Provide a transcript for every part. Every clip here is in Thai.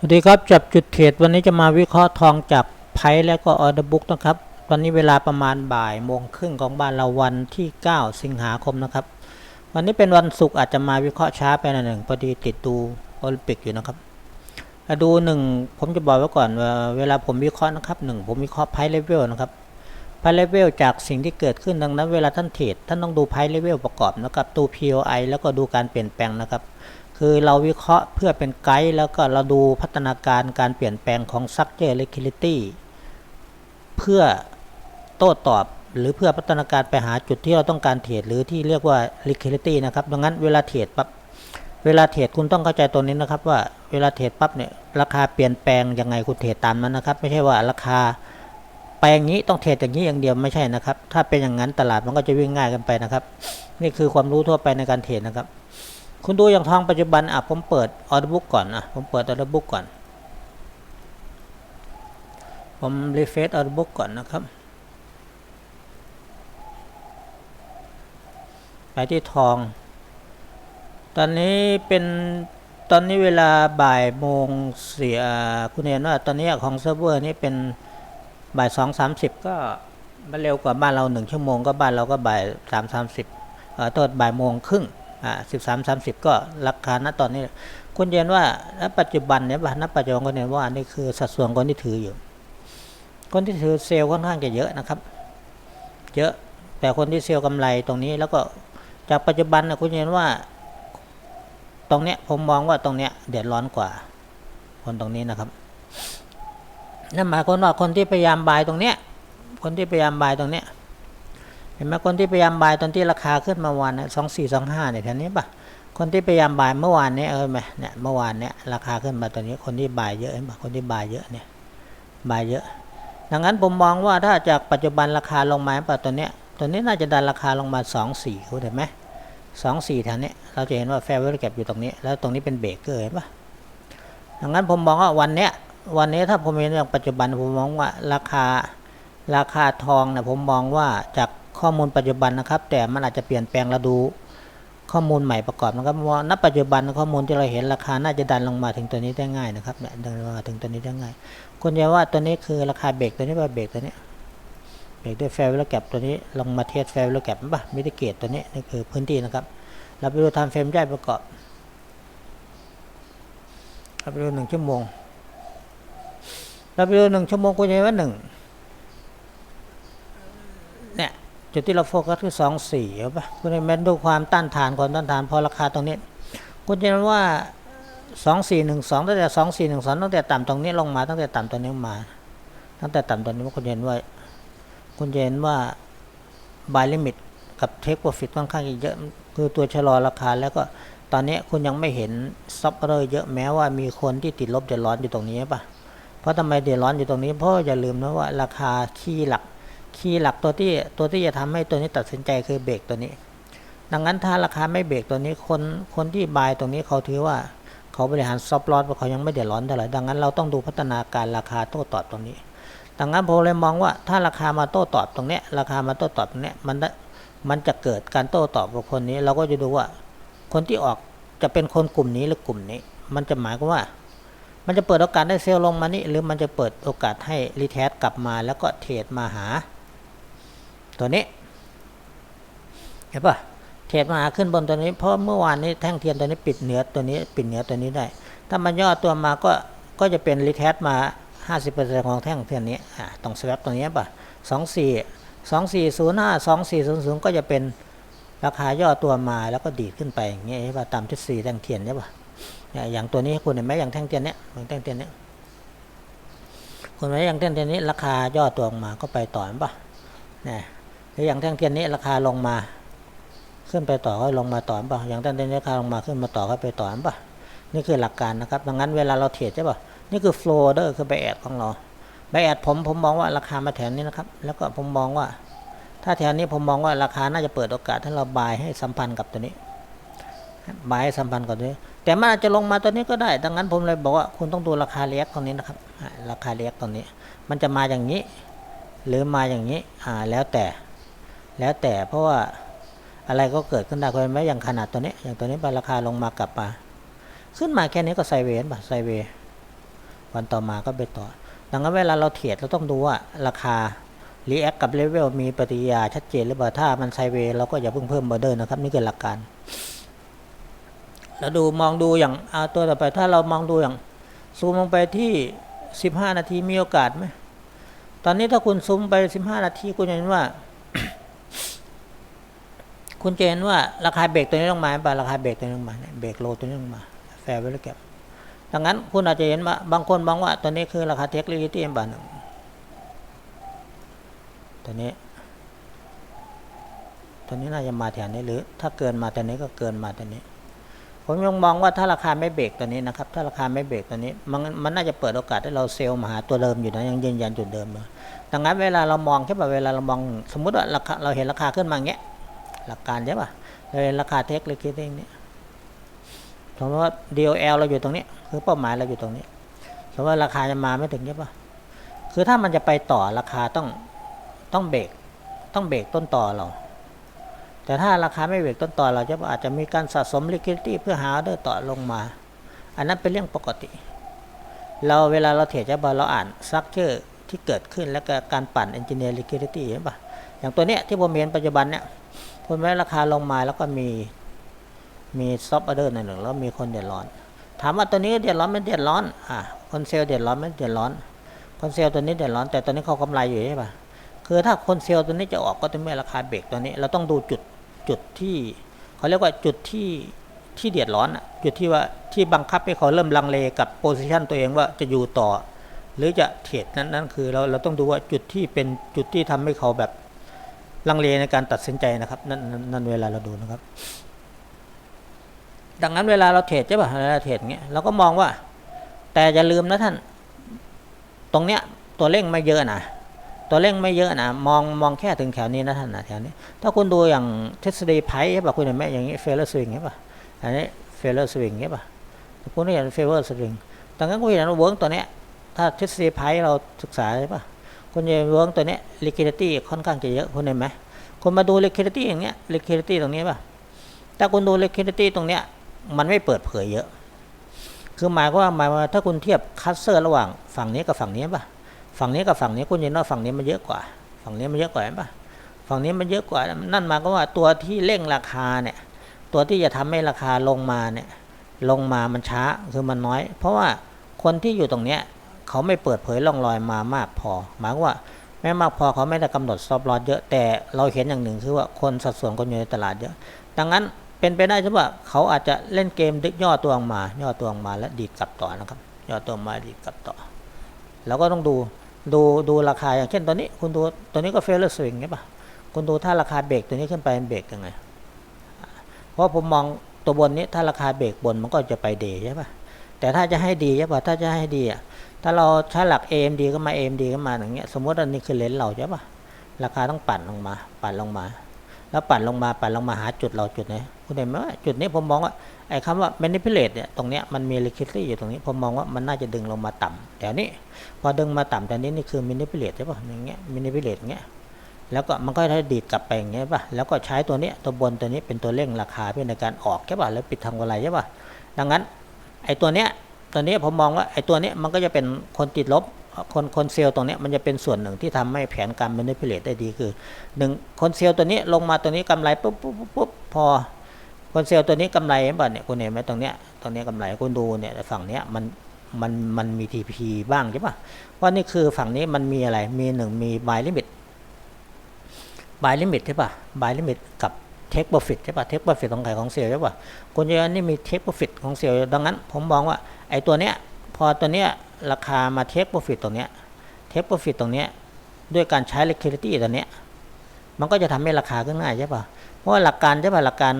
สวัสดีครับ จับจุดเทรดวันนี้จะมาวิเคราะห์ทองจากไพ่และก็ออเดอร์บุ๊กนะครับตอนนี้เวลาประมาณบ่ายโมงครึ่งของบ้านเราวันที่ 9 สิงหาคมนะครับ วันนี้เป็นวันศุกร์อาจจะมาวิเคราะห์ช้าไปหน่อยหนึ่งพอดีติดดูโอลิมปิกอยู่นะครับดูหนึ่งผมจะบอกไว้ก่อนว่าเวลาผมวิเคราะห์นะครับหนึ่งผมวิเคราะห์ไพ่เลเวลนะครับไพ่เลเวลจากสิ่งที่เกิดขึ้นดังนั้นเวลาท่านเทรดท่านต้องดูไพ่เลเวลประกอบนะครับดู POI แล้วก็ดูการเปลี่ยนแปลงนะครับ คือเราวิเคราะห์เพื่อเป็นไกด์แล้วก็เราดูพัฒนาการการเปลี่ยนแปลงของ structure liquidity เพื่อโต้ตอบหรือเพื่อพัฒนาการไปหาจุดที่เราต้องการเทรดหรือที่เรียกว่า liquidity นะครับดังนั้นเวลาเทรดปั๊บเวลาเทรดคุณต้องเข้าใจตัวนี้นะครับ ว่าเวลาเทรดปั๊บเนี่ยราคาเปลี่ยนแปลงยังไงคุณเทรดตามนั้นนะครับ ไม่ใช่ว่าราคาไปอย่างนี้ต้องเทรดอย่างนี้อย่างเดียวไม่ใช่นะครับ ถ้าเป็นอย่างนั้นตลาดมันก็จะวิ่งง่ายกันไปนะครับ นี่คือความรู้ทั่วไปในการเทรดนะครับ คุณดูอย่างทองปัจจุบันอะผมเปิดออเดอร์บุ๊กก่อนอะผมเปิดออเดอร์บุ๊กก่อน ผมรีเฟซออเดอร์บุ๊กก่อนนะครับ ไปที่ทอง ตอนนี้เป็นตอนนี้เวลาบ่ายโมงเสียคุณเห็นว่าตอนนี้ของเซิร์ฟเวอร์นี่เป็นบ่ายสองสามสิบก็มันเร็วกว่าบ้านเราหนึ่งชั่วโมงก็บ้านเราก็บ่ายสามสามสิบเอ่อต้นบ่ายโมงครึ่ง สิบสามสามสิบก็ราคาณตอนนี้ คุณเห็นว่าณปัจจุบันเนี่ยป่ะณปัจจุบันก็เห็นว่าอันนี้คือสัดส่วนคนที่ถืออยู่ คนที่ถือเซลล์ค่อนข้างจะเยอะนะครับ เยอะแต่คนที่เซลล์กำไรตรงนี้แล้วก็จากปัจจุบันนะคุณเห็นว่า ตรงเนี้ยผมมองว่าตรงเนี้ยเดือดร้อนกว่า คนตรงนี้นะครับนั่นหมายความว่าคนที่พยายามบายตรงเนี้ยคนที่พยายามบายตรงเนี้ย เห็นไหมคนที่พยายามบายตอนที่ราคาขึ้นมาวันสองสี่สองห้าเนี่ยแถวนี้ปะคนที่พยายามบายเมื่อวานนี้เออไหมเนี่ยเมื่อวานเนี้ยราคาขึ้นมาตอนนี้คนที่บายเยอะเห็นปะคนที่บายเยอะเนี่ยบายเยอะ ดังนั้นผมมองว่าถ้าจากปัจจุบันราคาลงมาปะตัวเนี้ยตัวนี้น่าจะดันราคาลงมาสองสี่คุณเห็นไหมสองสี่แถวนี้เราจะเห็นว่าแฟร์เวลแก็บอยู่ตรงนี้ แล้วตรงนี้เป็นเบรกเกอร์เห็นปะดังนั้นผมมองว่าวันเนี้ยวันนี้ถ้าผมเห็นอย่างปัจจุบันผมมองว่าราคาราคาทองเนี่ยผมมองว่าจาก ข้อมูลปัจจุบันนะครับ แต่มันอาจจะเปลี่ยนแปลงเราดูข้อมูลใหม่ประกอบนะครับว่าณปัจจุบันข้อมูลที่เราเห็นราคาน่าจะดันลงมาถึงตัวนี้ได้ง่ายนะครับเนี่ยดันลงมาถึงตัวนี้ได้ง่ายคุณจะว่าตัวนี้คือราคาเบรกตัวนี้ว่าเบรกตัวนี้เบรกด้วยแฟร์แล้วแก็บตัวนี้ลงมาเทสแฟร์แล้วแก็บป่ะมิติเกตตัวนี้นี่คือพื้นที่นะครับ เราไปดูทำเฟรมย่อยประกอบเราไปดูหนึ่งชั่วโมงเราไปดูหนึ่งชั่วโมงคุณจะว่าหนึ่ง เนี่ย จุดที่เราโฟกัสคือสองสี่เห็นปะคุณเห็นไหมดูความต้านทานความต้านทานพอราคาตรงนี้ คุณจะเห็นว่าสองสี่หนึ่งสองตั้งแต่สองสี่หนึ่งสองตั้งแต่ต่ำตรงนี้ลงมาตั้งแต่ต่ำตรงนี้มา ตั้งแต่ต่ำตรงนี้คุณเห็นว่า คุณจะเห็นว่าบายลิมิตกับเทคโปรฟิตค่อนข้างเยอะคือตัวชะลอราคาแล้วก็ตอนนี้คุณยังไม่เห็นซับเลยเยอะแม้ว่ามีคนที่ติดลบเดือดร้อนอยู่ตรงนี้ป่ะเพราะทำไมเดือดร้อนอยู่ตรงนี้เพราะอย่าลืมนะว่าราคาคีย์หลัก คีย์หลักตัวที่ตัวที่จะทำให้ตัวนี้ตัดสินใจคือเบรกตัวนี้ ดังนั้นถ้าราคาไม่เบรกตัวนี้คนคนที่บายตรงนี้เขาถือว่าเขาบริหารซอฟต์ลอสเขายังไม่เดือดร้อนเท่าไหร่ดังนั้นเราต้องดูพัฒนาการราคาโต้ตอบตรงนี้ ดังนั้นผมเลยมองว่าถ้าราคามาโต้ตอบตรงนี้ราคามาโต้ตอบตรงนี้มันมันจะเกิดการโต้ตอบกับคนนี้ เราก็จะดูว่าคนที่ออกจะเป็นคนกลุ่มนี้หรือกลุ่มนี้ มันจะหมายความว่า มันจะเปิดโอกาสได้เซลล์ลงมานี่หรือมันจะเปิดโอกาสให้รีเทสกลับมาแล้วก็เทรดมาหา ตัวนี้เห็นปะเทรดมาขึ้นบนตัวนี้ เพราะเมื่อวานนี้แท่งเทียนตัวนี้ปิดเหนือตัวนี้ ปิดเหนือตัวนี้ได้ ถ้ามันย่อตัวมาก็ก็จะเป็นรีเทสมา 50%ของแท่งเทียนนี้อ่าตรงสแวปตรงนี้ปะ24 2405 2400ก็จะเป็นราคาย่อตัวมาแล้วก็ดีดขึ้นไปอย่างเงี้ยใช่ปะตามทฤษฎีแท่งเทียนใช่ปะเนี่ยอย่างตัวนี้คุณเห็นไหมอย่างแท่งเทียนเนี้ยอย่างแท่งเทียนเนี้ยคุณเห็นไหมอย่างแท่งเทียนนี้ราคาย่อตัวออกมาก็ไปต่อเห็นปะเนี่ย อย่างแท่งเทียนนี้ราคาลงมา ขึ้นไปต่อก็ลงมาต่อป่ะอย่างแท่งเทียนนี้ราคาลงมาขึ้นมาต่อก็ไปต่อป่ะนี่คือหลักการนะครับดังนั้นเวลาเราเทรดใช่ป่ะนี่คือโฟลเดอร์คือใบแอดของเราใบแอดผมผมมองว่าราคามาแถวนี้นะครับ แล้วก็ผมมองว่า ถ้าแถวนี้ผมมองว่าราคาน่าจะเปิดโอกาสให้เราบายให้สัมพันธ์กับตัวนี้บายให้สัมพันธ์กับตัวนี้ แต่มันอาจจะลงมาตัวนี้ก็ได้ ดังนั้นผมเลยบอกว่าคุณต้องดูราคาเลียกตรงนี้นะครับราคาเลียกตรงนี้ มันจะมาอย่างนี้ หรือมาอย่างนี้อ่าแล้วแต่ แล้วแต่เพราะว่าอะไรก็เกิดขึ้นได้คุณเห็นไหมอย่างขนาดตัวนี้ อย่างตัวนี้ไปราคาลงมากลับมา ขึ้นมาแค่นี้ก็ไซเวย์ป่ะไซเววันต่อมาก็ไปต่อ ดังนั้นเวลาเราเทรดเราต้องดูว่าราคารีแอคกับเลเวลมีปฏิยาชัดเจนหรือเปล่าถ้ามันไซเวเราก็อย่าเพิ่งเพิ่มบอร์เดอร์นะครับ นี่คือหลักการ แล้วดูมองดูอย่างเอาตัวต่อไปถ้าเรามองดูอย่างซูมลงไปที่ 15 นาทีมีโอกาสไหมตอนนี้ถ้าคุณซูมไป 15 นาทีคุณจะเห็นว่า คุณจะเห็นว่าราคาเบรกตัวนี้ลงมาไปราคาเบรกตัวนี้ลงมาเนี่ยเบรกโลตัวนี้ลงมาแฟร์ไว้แล้วเก็บดังนั้นคุณอาจจะเห็นว่าบางคนมองว่าตัวนี้คือราคาเทคลิตี้เอ็มบาทหนึ่งตัวนี้ตัวนี้น่าจะมาแถวนี้หรือ ถ้าเกินมาตัวนี้ก็เกินมาตัวนี้ ผมยังมองว่าถ้าราคาไม่เบรกตัวนี้นะครับ ถ้าราคาไม่เบรกตัวนี้มันมันน่าจะเปิดโอกาสให้เราเซลล์มาหาตัวเดิมอยู่นะยังยืนยันจุดเดิมเลยดังนั้นเวลาเรามองแค่แบบเวลาเรามองสมมุติว่าราคาเราเห็นราคาขึ้นมาอย่างเงี้ย หลักการใช่ป่ะเราเห็นราคาเทคลิคิดเองเนี่ยสมมติว่า DOL เราอยู่ตรงนี้ คือเป้าหมายเราอยู่ตรงนี้สมมติว่าราคาจะมาไม่ถึงใช่ป่ะคือถ้ามันจะไปต่อราคาต้องต้องเบรกต้องเบรกต้นต่อเรา แต่ถ้าราคาไม่เบรกต้นต่อเราจะอาจจะมีการสะสม liquidity เพื่อหาออเดอร์ต่อลงมา อันนั้นเป็นเรื่องปกติ เราเวลาเราเทรดจะบอเราอ่านซักเจอร์ที่เกิดขึ้นแล้วก็การปั่น engineer liquidity เห็นปะอย่างตัวเนี้ยที่ผมเห็นปัจจุบันเนี่ย คุณแม้ราคาลงมาแล้วก็มีมีซอฟต์ออเดอร์หนึ่งแล้วมีคนเดือดร้อน ถามว่าตัวนี้เดือดร้อนไม่เดือดร้อนอ่าคนเซลล์เดือดร้อนไม่เดือดร้อนคนเซลล์ตัวนี้เดือดร้อนแต่ตัวนี้เขากำไรอยู่ใช่ปะคือถ้าคนเซลล์ตัวนี้จะออกก็ต้องมื่ราคาเบรกตัวนี้ เราต้องดูจุดจุดที่เขาเรียกว่าจุดที่ที่เดือดร้อนอะจุดที่ว่าที่บังคับให้เขาเริ่มลังเลกับโพซิชันตัวเองว่าจะอยู่ต่อ หรือจะเทรดนั้นนั่นคือเราเราต้องดูว่าจุดที่เป็นจุดที่ทำให้เขาแบบ ลังเลในการตัดสินใจนะครับนั่นนั่นเวลาเราดูนะครับ ดังนั้นเวลาเราเทรดใช่ป่ะเวลาเทรดเงี้ยเราก็มองว่า แต่อย่าลืมนะท่าน ตรงเนี้ยตัวเร่งไม่เยอะนะตัวเร่งไม่เยอะนะมองมองแค่ถึงแถวนี้นะท่านนะแถวนี้ ถ้าคุณดูอย่างทฤษฎีไพ่ใช่ป่ะคุณเห็นไหมอย่างนี้เฟลเลอร์สวิงใช่ป่ะอันนี้เฟลเลอร์สวิงใช่ป่ะคุณเห็นเฟลเลอร์สวิงดังนั้นคุณเห็นว่าเวิร์กตัวเนี้ยถ้าทฤษฎีไพ่เราศึกษาใช่ป่ะ คุณจะเวิร์กตัวนี้ liquidity ค่อนข้างจะเยอะคุณเห็นไหมคุณมาดู liquidity อย่างเงี้ย liquidity ตรงนี้ป่ะถ้าคุณดู liquidity ตรงเนี้ยมันไม่เปิดเผยเยอะ คือหมายว่าหมายว่าถ้าคุณเทียบคัสเซอร์ระหว่างฝั่งนี้กับฝั่งนี้ป่ะฝั่งนี้กับฝั่งนี้คุณเห็นว่าฝั่งนี้มันเยอะกว่า ฝั่งนี้มันเยอะกว่าเห็นป่ะฝั่งนี้มันเยอะกว่า นั่นหมายความว่าตัวที่เร่งราคาเนี่ย ตัวที่จะทำให้ราคาลงมาเนี่ย ลงมามันช้า คือมันน้อย เพราะว่าคนที่อยู่ตรงเนี้ย เขาไม่เปิดเผยร่องรอยมามากพอ หมายว่าแม้มากพอเขาไม่ได้กำหนดซอฟลอสเยอะแต่เราเห็นอย่างหนึ่งคือว่าคนสัดส่วนคนอยู่ในตลาดเยอะ ดังนั้นเป็นไปได้ใช่ป่ะเขาอาจจะเล่นเกมดึกย่อตัวออกมา ย่อตัวออกมาแล้วดีดกลับต่อนะครับ ย่อตัวออกมาดีดกลับต่อ แล้วก็ต้องดูดูดูราคาอย่างเช่นตัวนี้ คุณดูตัวนี้ก็เฟลเลอร์สวิงใช่ป่ะคุณดูถ้าราคาเบรกตัวนี้ขึ้นไปมันเบรกยังไง เพราะผมมองตัวบนนี้ถ้าราคาเบรกบนมันก็จะไปเดย์ใช่ป่ะแต่ถ้าจะให้ดีใช่ป่ะถ้าจะให้ดีอะ ถ้าเราใช้หลัก AMD ก็มา AMD ก็มาอย่างเงี้ย สมมติอันนี้คือเลนส์เราใช่ป่ะราคาต้องปั่นลงมา ปั่นลงมา แล้วปั่นลงมา ปั่นลงมาหาจุดเราจุดไหนคุณเห็นไหมว่าจุดนี้ผมมองว่าไอ้คำว่า manipulate เนี่ย ตรงเนี้ยมันมี liquidity อยู่ตรงนี้ ผมมองว่ามันน่าจะดึงลงมาต่ำแต่นี้ พอดึงมาต่ำแต่นี้นี่คือ manipulate ใช่ป่ะอย่างเงี้ย manipulate อย่างเงี้ย แล้วก็มันก็จะดีดกลับไปอย่างเงี้ยป่ะ แล้วก็ใช้ตัวนี้ตัวบนตัวนี้เป็นตัวเร่งราคาเพื่อในการออกใช่ป่ะ แล้วปิดทางกำไรใช่ป่ะ ดังนั้นไอ้ตัวเนี้ย ตัวนี้ผมมองว่าไอ้ตัวนี้มันก็จะเป็นคนติดลบคนคนเซลล์ตรงนี้มันจะเป็นส่วนหนึ่งที่ทำให้แผนการ manipulate ได้ดีคือหนึ่งคนเซลล์ตัวนี้ลงมาตัวนี้กำไรปุ๊บปุ๊บปุ๊บพอคนเซลล์ตัวนี้กำไรเห็นป่ะเนี่ยคุณเห็นไหมตรงเนี้ยตรงนี้กำไรคุณดูเนี่ยฝั่งเนี้ยมันมันมันมี TP บ้างใช่ป่ะว่านี่คือฝั่งนี้มันมีอะไรมีหนึ่งมี buy limit buy limit ใช่ป่ะ buy limit กับ take profit ใช่ป่ะ take profit ของใครของเซลล์ใช่ป่ะคุณจะนี่มี take profit ของเซลล์ดังนั้นผมมองว่า ไอ้ตัวเนี้ยพอตัวเนี้ยราคามา take profit ตรงเนี้ย take profit ตรงเนี้ยด้วยการใช้ liquidity ตัวเนี้ยมันก็จะทำให้ราคาขึ้นง่ายใช่ป่ะเพราะว่าหลักการใช่ป่ะหลักการ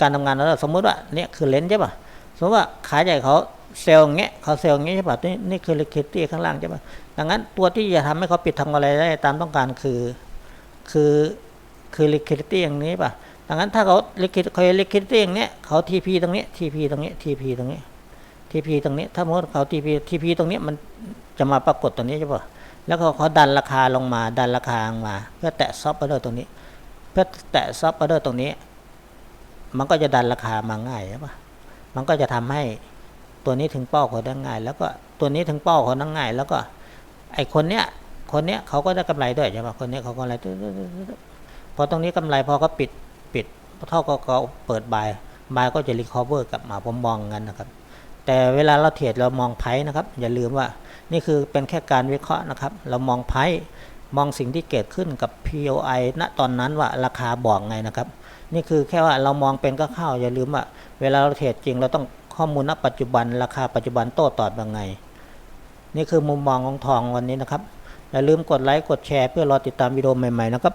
การทำงานเราสมมติว่าเนี่ยคือเลนส์ใช่ป่ะสมมติว่าขายใหญ่เขาเซลล์อย่างเงี้ยเขาเซลล์อย่างเงี้ยใช่ป่ะนี่นี่คือ liquidity ข้างล่างใช่ป่ะดังนั้นตัวที่จะทำให้เขาปิดทำอะไรได้ตามต้องการคือคือคือ liquidity อย่างนี้ป่ะดังนั้นถ้าเขา liquid เขา liquidity อย่างเนี้ยเขา TP ตรงนี้ TP ตรงนี้ TP ตรงนี้ TP ตรงนี้ ถ้าสมมติเขา TP TP ตรงนี้มันจะมาปรากฏตรงนี้ใช่ป่ะแล้วเขาเขาดันราคาลงมา ดันราคาลงมา เพื่อแตะซอฟต์ออเดอร์ตรงนี้ เพื่อแตะซอฟต์ออเดอร์ตรงนี้ มันก็จะดันราคามาง่ายใช่ป่ะมันก็จะทำให้ตัวนี้ถึงเป้าเขาได้ง่าย แล้วก็ตัวนี้ถึงเป้าเขาได้ง่าย แล้วก็ ไอคนเนี้ย คนเนี้ยเขาก็ได้กำไรด้วยใช่ไหมคนเนี้ยเขาก็อะไรดๆๆๆพอตรงนี้กำไรพอเขาปิดปิดเท่ากับเขาเปิดบายบายก็จะรีคอเวอร์กลับมาผมมองงั้นนะครับ แต่เวลาเราเทรดเรามองไพ่นะครับ อย่าลืมว่านี่คือเป็นแค่การวิเคราะห์นะครับ เรามองไพ่มองสิ่งที่เกิดขึ้นกับ POI ณตอนนั้นว่าราคาบอกไงนะครับ นี่คือแค่ว่าเรามองเป็นก็เข้าอย่าลืมว่า เวลาเราเทรดจริงเราต้องข้อมูลณปัจจุบัน ราคาปัจจุบันโต้ตอบยังไง นี่คือมุมมองของทองวันนี้นะครับอย่าลืมกดไลค์กดแชร์เพื่อรอติดตามวิดีโอใหม่ๆนะครับ